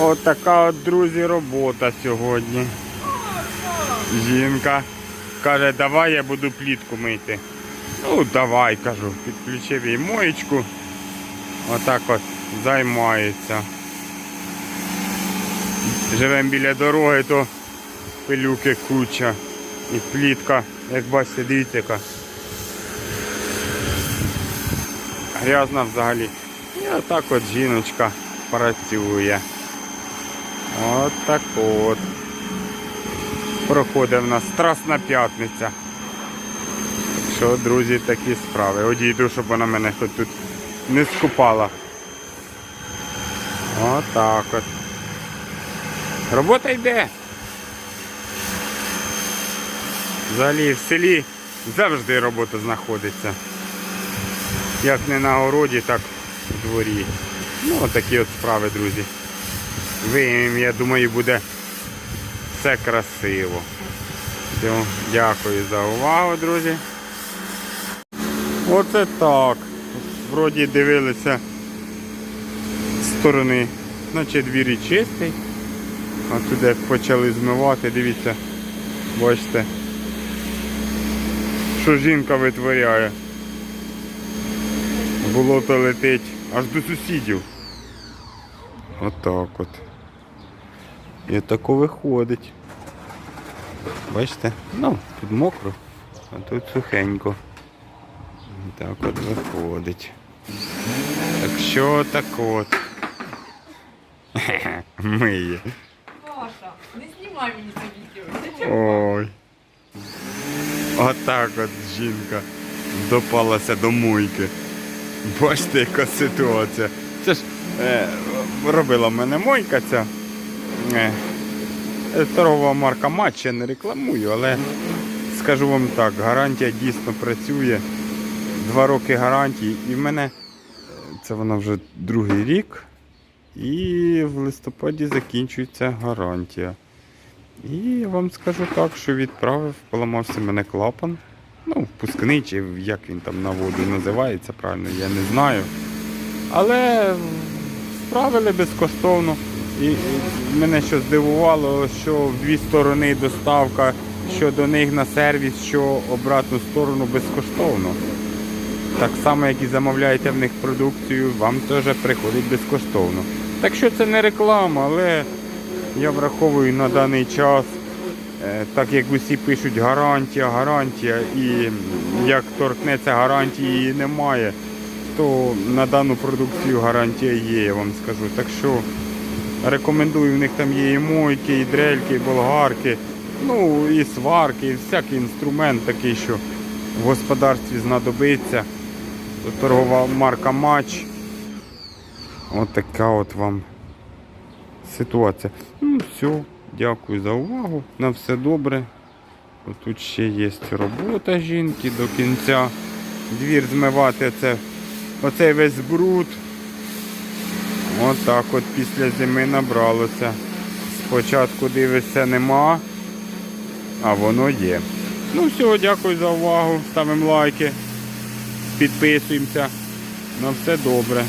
От така от, друзі, робота сьогодні. Жінка каже, давай я буду плітку мити. Ну, давай, кажу, підключив їй моєчку. Отак от займається. Живемо біля дороги, то пилюки куча. І плітка, як бачите, дивіться яка. Грязна взагалі. І отак от жіночка працює. От так от. Проходить в нас Страсна п'ятниця. Що, друзі, такі справи. Одійду, щоб вона мене хоч тут не скупала. Отак от. Робота йде. Взагалі в селі завжди робота знаходиться. Як не на городі, так у дворі. Ну, отакі от справи, друзі. Виїм, я думаю, буде все красиво. Дякую за увагу, друзі. Оце так. Вроді дивилися з сторони, наче двірі чистий. А туди як почали змивати, дивіться, бачите, що жінка витворяє. Болото летить аж до сусідів. Отак от. І тако виходить. Бачите? Ну, тут мокро, а тут сухенько. Так от виходить. Так що так от. Миє. Маша, не знімай мені це відео. Ой. Отак от жінка допалася до мойки. Бачите, яка ситуація. Це ж е, робила в мене мойка ця. Е, торгова марка Матч, я не рекламую, але скажу вам так, гарантія дійсно працює. Два роки гарантії. І в мене е, це вона вже другий рік. І в листопаді закінчується гарантія. І я вам скажу так, що відправив, поламався мене клапан. Ну, впускний, чи як він там на воду називається, правильно, я не знаю. Але справили безкоштовно. І мене що здивувало, що в дві сторони доставка, що до них на сервіс, що обратну сторону безкоштовно. Так само, як і замовляєте в них продукцію, вам теж приходить безкоштовно. Так що це не реклама, але я враховую на даний час, е, так як усі пишуть гарантія, гарантія, і як торкнеться гарантії немає, то на дану продукцію гарантія є, я вам скажу. Так що рекомендую, в них там є і мойки, і дрельки, і болгарки, ну і сварки, і всякий інструмент такий, що в господарстві знадобиться. Торгова марка Матч. От така от вам ситуація. Ну, все, дякую за увагу. На все добре. Тут ще є робота жінки до кінця. Двір змивати це, оцей весь бруд. От так от після зими набралося. Спочатку дивишся нема, а воно є. Ну все, дякую за увагу. Ставимо лайки, підписуємося. На все добре.